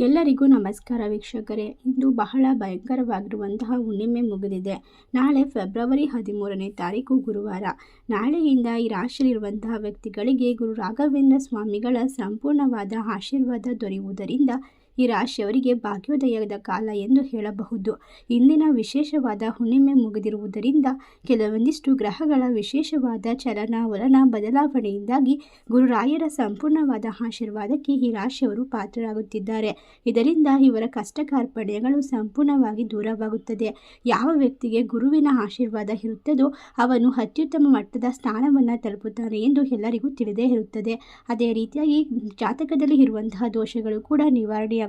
ಎಲ್ಲರಿಗೂ ನಮಸ್ಕಾರ ವೀಕ್ಷಕರೇ. ಇಂದು ಬಹಳ ಭಯಂಕರವಾಗಿರುವಂತಹ ಹುಣ್ಣಿಮೆ ಮುಗಿದಿದೆ. ನಾಳೆ ಫೆಬ್ರವರಿ ಹದಿಮೂರನೇ ತಾರೀಕು ಗುರುವಾರ. ನಾಳೆಯಿಂದ ಈ ರಾಶಿಯಲ್ಲಿರುವಂತಹ ವ್ಯಕ್ತಿಗಳಿಗೆ ಗುರು ರಾಘವೇಂದ್ರ ಸ್ವಾಮಿಗಳ ಸಂಪೂರ್ಣವಾದ ಆಶೀರ್ವಾದ ದೊರೆಯುವುದರಿಂದ ಈ ರಾಶಿಯವರಿಗೆ ಭಾಗ್ಯೋದಯದ ಕಾಲ ಎಂದು ಹೇಳಬಹುದು. ಇಂದಿನ ವಿಶೇಷವಾದ ಹುಣ್ಣಿಮೆ ಮುಗಿದಿರುವುದರಿಂದ ಕೆಲವೊಂದಿಷ್ಟು ಗ್ರಹಗಳ ವಿಶೇಷವಾದ ಚಲನವಲನ ಬದಲಾವಣೆಯಿಂದಾಗಿ ಗುರುರಾಯರ ಸಂಪೂರ್ಣವಾದ ಆಶೀರ್ವಾದಕ್ಕೆ ಈ ರಾಶಿಯವರು ಪಾತ್ರರಾಗುತ್ತಿದ್ದಾರೆ. ಇದರಿಂದ ಇವರ ಕಷ್ಟ ಕಾರ್ಪಣ್ಯಗಳು ಸಂಪೂರ್ಣವಾಗಿ ದೂರವಾಗುತ್ತದೆ. ಯಾವ ವ್ಯಕ್ತಿಗೆ ಗುರುವಿನ ಆಶೀರ್ವಾದ ಇರುತ್ತದೋ ಅವನು ಅತ್ಯುತ್ತಮ ಮಟ್ಟದ ಸ್ಥಾನವನ್ನು ತಲುಪುತ್ತಾನೆ ಎಂದು ಎಲ್ಲರಿಗೂ ತಿಳಿದೇ ಇರುತ್ತದೆ. ಅದೇ ರೀತಿಯಾಗಿ ಜಾತಕದಲ್ಲಿ ಇರುವಂತಹ ದೋಷಗಳು ಕೂಡ ನಿವಾರಣೆಯಾಗುತ್ತದೆ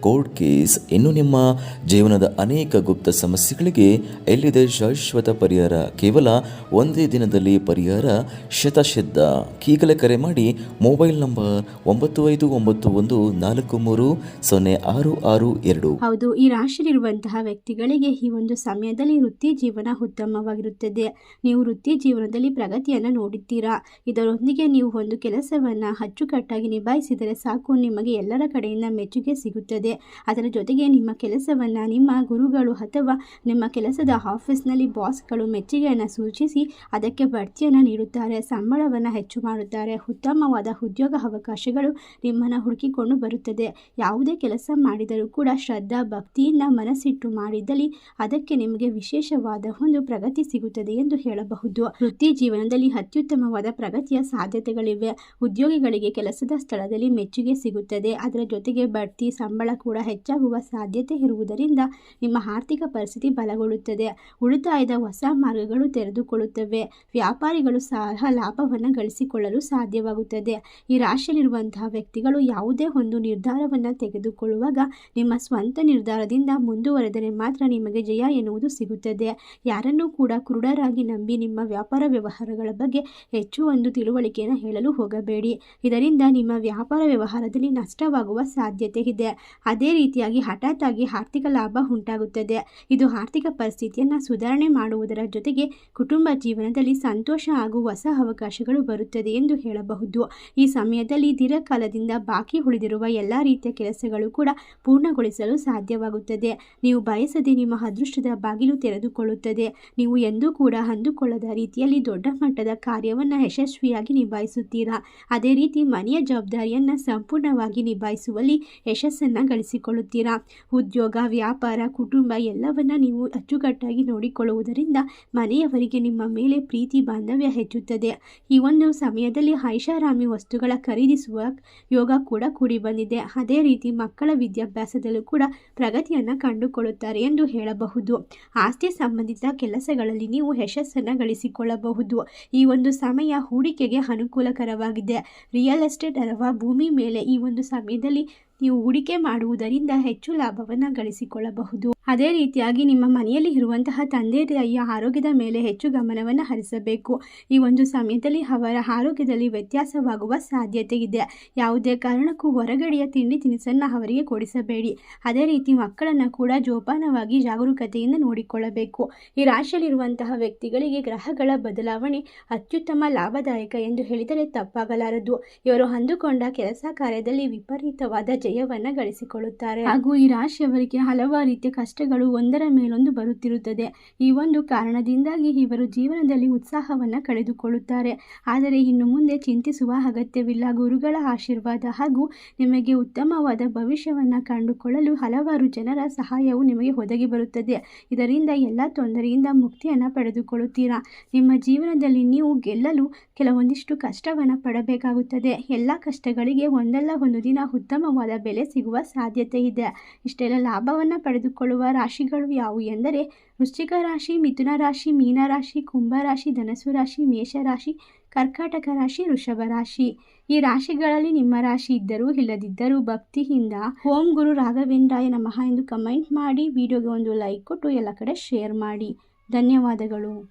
ಕೋರ್ಟ್ ಕೇಸ್ ಇನ್ನು ನಿಮ್ಮ ಜೀವನದ ಅನೇಕ ಗುಪ್ತ ಸಮಸ್ಯೆಗಳಿಗೆ ಎಲ್ಲಿದೆ ಶಾಶ್ವತ ಪರಿಹಾರ? ಕೇವಲ ಒಂದೇ ದಿನದಲ್ಲಿ ಪರಿಹಾರ? ಶತಸಿದ್ಧ ಈಗಲೇ ಕರೆ ಮಾಡಿ ಮೊಬೈಲ್ ನಂಬರ್ ಒಂಬತ್ತು ಐದು ಒಂಬತ್ತು ಒಂದು ನಾಲ್ಕು ಮೂರು ಸೊನ್ನೆ ಆರು ಆರು ಎರಡು. ಹೌದು, ಈ ರಾಶಿಯಲ್ಲಿರುವಂತಹ ವ್ಯಕ್ತಿಗಳಿಗೆ ಈ ಒಂದು ಸಮಯದಲ್ಲಿ ವೃತ್ತಿ ಜೀವನ ಉತ್ತಮವಾಗಿರುತ್ತದೆ. ನೀವು ವೃತ್ತಿ ಜೀವನದಲ್ಲಿ ಪ್ರಗತಿಯನ್ನು ನೋಡುತ್ತೀರಾ ಇದರೊಂದಿಗೆ ನೀವು ಒಂದು ಕೆಲಸವನ್ನು ಅಚ್ಚುಕಟ್ಟಾಗಿ ನಿಭಾಯಿಸಿದರೆ ಸಾಕು. ನಿಮಗೆ ಎಲ್ಲರ ಕಡೆಯಿಂದ ಮೆಚ್ಚುಗೆ ಸಿಗುತ್ತದೆ. ಅದರ ಜೊತೆಗೆ ನಿಮ್ಮ ಕೆಲಸವನ್ನು ನಿಮ್ಮ ಗುರುಗಳು ಅಥವಾ ನಿಮ್ಮ ಕೆಲಸದ ಆಫೀಸ್ನಲ್ಲಿ ಬಾಸ್ಗಳು ಮೆಚ್ಚುಗೆಯನ್ನು ಸೂಚಿಸಿ ಅದಕ್ಕೆ ಬಡ್ತಿಯನ್ನು ನೀಡುತ್ತಾರೆ, ಸಂಬಳವನ್ನು ಹೆಚ್ಚು ಮಾಡುತ್ತಾರೆ. ಉತ್ತಮವಾದ ಉದ್ಯೋಗ ಅವಕಾಶಗಳು ನಿಮ್ಮನ್ನು ಹುಡುಕಿಕೊಂಡು ಬರುತ್ತದೆ. ಯಾವುದೇ ಕೆಲಸ ಮಾಡಿದರೂ ಕೂಡ ಶ್ರದ್ಧಾ ಭಕ್ತಿಯಿಂದ ಮನಸ್ಸಿಟ್ಟು ಮಾಡಿದ್ದಲ್ಲಿ ಅದಕ್ಕೆ ನಿಮಗೆ ವಿಶೇಷವಾದ ಒಂದು ಪ್ರಗತಿ ಸಿಗುತ್ತದೆ ಎಂದು ಹೇಳಬಹುದು. ವೃತ್ತಿ ಜೀವನದಲ್ಲಿ ಅತ್ಯುತ್ತಮವಾದ ಪ್ರಗತಿಯ ಸಾಧ್ಯತೆಗಳಿವೆ. ಉದ್ಯೋಗಿಗಳಿಗೆ ಕೆಲಸದ ಸ್ಥಳದಲ್ಲಿ ಮೆಚ್ಚುಗೆ ಸಿಗುತ್ತದೆ. ಅದರ ಜೊತೆಗೆ ಬಡ್ತಿ ಸಂಬಳ ಕೂಡ ಹೆಚ್ಚಾಗುವ ಸಾಧ್ಯತೆ ಇರುವುದರಿಂದ ನಿಮ್ಮ ಆರ್ಥಿಕ ಪರಿಸ್ಥಿತಿ ಬಲಗೊಳ್ಳುತ್ತದೆ. ಉಳಿತಾಯದ ಹೊಸ ಮಾರ್ಗಗಳು ತೆರೆದುಕೊಳ್ಳುತ್ತವೆ. ವ್ಯಾಪಾರಿಗಳು ಸಹ ಲಾಭವನ್ನು ಗಳಿಸಿಕೊಳ್ಳಲು ಸಾಧ್ಯವಾಗುತ್ತದೆ. ಈ ರಾಶಿಯಲ್ಲಿರುವಂತಹ ವ್ಯಕ್ತಿಗಳು ಯಾವುದೇ ಒಂದು ನಿರ್ಧಾರವನ್ನು ತೆಗೆದುಕೊಳ್ಳುವಾಗ ನಿಮ್ಮ ಸ್ವಂತ ನಿರ್ಧಾರದಿಂದ ಮುಂದುವರೆದರೆ ಮಾತ್ರ ನಿಮಗೆ ಜಯ ಎನ್ನುವುದು ಸಿಗುತ್ತದೆ. ಯಾರನ್ನೂ ಕೂಡ ಕ್ರೂಢರಾಗಿ ನಂಬಿ ನಿಮ್ಮ ವ್ಯಾಪಾರ ವ್ಯವಹಾರಗಳ ಬಗ್ಗೆ ಹೆಚ್ಚು ಒಂದು ತಿಳುವಳಿಕೆಯನ್ನು ಹೇಳಲು ಹೋಗಬೇಡಿ. ಇದರಿಂದ ನಿಮ್ಮ ವ್ಯಾಪಾರ ವ್ಯವಹಾರದಲ್ಲಿ ನಷ್ಟವಾಗುವ ಸಾಧ್ಯತೆ ಇದೆ. ಅದೇ ರೀತಿಯಾಗಿ ಹಠಾತ್ ಆಗಿ ಆರ್ಥಿಕ ಲಾಭ ಉಂಟಾಗುತ್ತದೆ. ಇದು ಆರ್ಥಿಕ ಪರಿಸ್ಥಿತಿಯನ್ನು ಸುಧಾರಣೆ ಮಾಡುವುದರ ಜೊತೆಗೆ ಕುಟುಂಬ ಜೀವನದಲ್ಲಿ ಸಂತೋಷ ಹಾಗೂ ಹೊಸ ಅವಕಾಶಗಳು ಬರುತ್ತದೆ ಎಂದು ಹೇಳಬಹುದು. ಈ ಸಮಯದಲ್ಲಿ ದೀರ್ಘಕಾಲದಿಂದ ಬಾಕಿ ಉಳಿದಿರುವ ಎಲ್ಲ ರೀತಿಯ ಕೆಲಸಗಳು ಕೂಡ ಪೂರ್ಣಗೊಳಿಸಲು ಸಾಧ್ಯವಾಗುತ್ತದೆ. ನೀವು ಬಯಸದೆ ನಿಮ್ಮ ಅದೃಷ್ಟದ ಬಾಗಿಲು ತೆರೆದುಕೊಳ್ಳುತ್ತದೆ. ನೀವು ಎಂದೂ ಕೂಡ ಅಂದುಕೊಳ್ಳದ ರೀತಿಯಲ್ಲಿ ದೊಡ್ಡ ಮಟ್ಟದ ಕಾರ್ಯವನ್ನು ಯಶಸ್ವಿಯಾಗಿ ನಿಭಾಯಿಸುತ್ತೀರಾ? ಅದೇ ರೀತಿ ಮನೆಯ ಜವಾಬ್ದಾರಿಯನ್ನು ಸಂಪೂರ್ಣವಾಗಿ ನಿಭಾಯಿಸುವಲ್ಲಿ ಯಶಸ್ಸನ್ನು ಗಳಿಸಿಕೊಳ್ಳುತ್ತೀರಾ ಉದ್ಯೋಗ, ವ್ಯಾಪಾರ, ಕುಟುಂಬ ಎಲ್ಲವನ್ನ ನೀವು ಅಚ್ಚುಕಟ್ಟಾಗಿ ನೋಡಿಕೊಳ್ಳುವುದರಿಂದ ಮನೆಯವರಿಗೆ ನಿಮ್ಮ ಮೇಲೆ ಪ್ರೀತಿ, ಬಾಂಧವ್ಯ ಹೆಚ್ಚುತ್ತದೆ. ಈ ಒಂದು ಸಮಯದಲ್ಲಿ ಐಷಾರಾಮಿ ವಸ್ತುಗಳ ಖರೀದಿಸುವ ಯೋಗ ಕೂಡ ಕೂಡಿ ಬಂದಿದೆ ಅದೇ ರೀತಿ ಮಕ್ಕಳ ವಿದ್ಯಾಭ್ಯಾಸದಲ್ಲೂ ಕೂಡ ಪ್ರಗತಿಯನ್ನು ಕಂಡುಕೊಳ್ಳುತ್ತಾರೆ ಎಂದು ಹೇಳಬಹುದು. ಆಸ್ತಿ ಸಂಬಂಧಿತ ಕೆಲಸಗಳಲ್ಲಿ ನೀವು ಯಶಸ್ಸನ್ನು ಗಳಿಸಿಕೊಳ್ಳಬಹುದು. ಈ ಒಂದು ಸಮಯ ಹೂಡಿಕೆಗೆ ಅನುಕೂಲಕರವಾಗಿದೆ. ರಿಯಲ್ ಎಸ್ಟೇಟ್ ಅಥವಾ ಭೂಮಿ ಮೇಲೆ ಈ ಒಂದು ಸಮಯದಲ್ಲಿ ನೀವು ಹೂಡಿಕೆ ಮಾಡುವುದರಿಂದ ಹೆಚ್ಚು ಲಾಭವನ್ನು ಗಳಿಸಿಕೊಳ್ಳಬಹುದು. ಅದೇ ರೀತಿಯಾಗಿ ನಿಮ್ಮ ಮನೆಯಲ್ಲಿ ಇರುವಂತಹ ತಂದೆ ತಾಯಿಯ ಆರೋಗ್ಯದ ಮೇಲೆ ಹೆಚ್ಚು ಗಮನವನ್ನು ಹರಿಸಬೇಕು. ಈ ಒಂದು ಸಮಯದಲ್ಲಿ ಅವರ ಆರೋಗ್ಯದಲ್ಲಿ ವ್ಯತ್ಯಾಸವಾಗುವ ಸಾಧ್ಯತೆ ಇದೆ. ಯಾವುದೇ ಕಾರಣಕ್ಕೂ ಹೊರಗಡೆಯ ತಿಂಡಿ ತಿನಿಸನ್ನು ಅವರಿಗೆ ಕೊಡಿಸಬೇಡಿ. ಅದೇ ರೀತಿ ಮಕ್ಕಳನ್ನು ಕೂಡ ಜೋಪಾನವಾಗಿ ಜಾಗರೂಕತೆಯಿಂದ ನೋಡಿಕೊಳ್ಳಬೇಕು. ಈ ರಾಶಿಯಲ್ಲಿರುವಂತಹ ವ್ಯಕ್ತಿಗಳಿಗೆ ಗ್ರಹಗಳ ಬದಲಾವಣೆ ಅತ್ಯುತ್ತಮ ಲಾಭದಾಯಕ ಎಂದು ಹೇಳಿದರೆ ತಪ್ಪಾಗಲಾರದು. ಇವರು ಅಂದುಕೊಂಡ ಕೆಲಸ ಕಾರ್ಯದಲ್ಲಿ ವಿಪರೀತವಾದ ಜಯವನ್ನು ಗಳಿಸಿಕೊಳ್ಳುತ್ತಾರೆ. ಹಾಗೂ ಈ ರಾಶಿಯವರಿಗೆ ಹಲವಾರು ರೀತಿಯ ಕಷ್ಟಗಳು ಒಂದರ ಮೇಲೊಂದು ಬರುತ್ತಿರುತ್ತದೆ. ಈ ಒಂದು ಕಾರಣದಿಂದಾಗಿ ಇವರು ಜೀವನದಲ್ಲಿ ಉತ್ಸಾಹವನ್ನು ಕಳೆದುಕೊಳ್ಳುತ್ತಾರೆ. ಆದರೆ ಇನ್ನು ಮುಂದೆ ಚಿಂತಿಸುವ ಅಗತ್ಯವಿಲ್ಲ. ಗುರುಗಳ ಆಶೀರ್ವಾದ ಹಾಗೂ ನಿಮಗೆ ಉತ್ತಮವಾದ ಭವಿಷ್ಯವನ್ನು ಕಂಡುಕೊಳ್ಳಲು ಹಲವಾರು ಜನರ ಸಹಾಯವು ನಿಮಗೆ ಒದಗಿ ಬರುತ್ತದೆ. ಇದರಿಂದ ಎಲ್ಲ ತೊಂದರೆಯಿಂದ ಮುಕ್ತಿಯನ್ನು ಪಡೆದುಕೊಳ್ಳುತ್ತೀರಾ? ನಿಮ್ಮ ಜೀವನದಲ್ಲಿ ನೀವು ಗೆಲ್ಲಲು ಕೆಲವೊಂದಿಷ್ಟು ಕಷ್ಟವನ್ನು ಪಡಬೇಕಾಗುತ್ತದೆ. ಎಲ್ಲ ಕಷ್ಟಗಳಿಗೆ ಒಂದಲ್ಲ ಒಂದು ದಿನ ಉತ್ತಮವಾದ ಬೆಲೆ ಸಿಗುವ ಸಾಧ್ಯತೆ ಇದೆ. ಇಷ್ಟೆಲ್ಲ ಲಾಭವನ್ನು ಪಡೆದುಕೊಳ್ಳುವ ರಾಶಿಗಳು ಯಾವುವು ಎಂದರೆ ವೃಶ್ಚಿಕ ರಾಶಿ, ಮಿಥುನ ರಾಶಿ ಮೀನರಾಶಿ ಕುಂಭರಾಶಿ ಕುಂಭ ರಾಶಿ ಮೇಷರಾಶಿ ರಾಶಿ, ಮೇಷ ರಾಶಿ, ಕರ್ಕಾಟಕ ರಾಶಿ, ವೃಷಭ ರಾಶಿ. ಈ ರಾಶಿಗಳಲ್ಲಿ ನಿಮ್ಮ ರಾಶಿ ಇದ್ದರೂ ಇಲ್ಲದಿದ್ದರೂ ಭಕ್ತಿಯಿಂದ ಓಂ ಗುರು ರಾಘವೇಂದ್ರಾಯ ನಮಃ ಎಂದು ಕಮೆಂಟ್ ಮಾಡಿ, ವಿಡಿಯೋಗೆ ಒಂದು ಲೈಕ್ ಕೊಟ್ಟು ಎಲ್ಲ ಕಡೆ ಶೇರ್ ಮಾಡಿ. ಧನ್ಯವಾದಗಳು.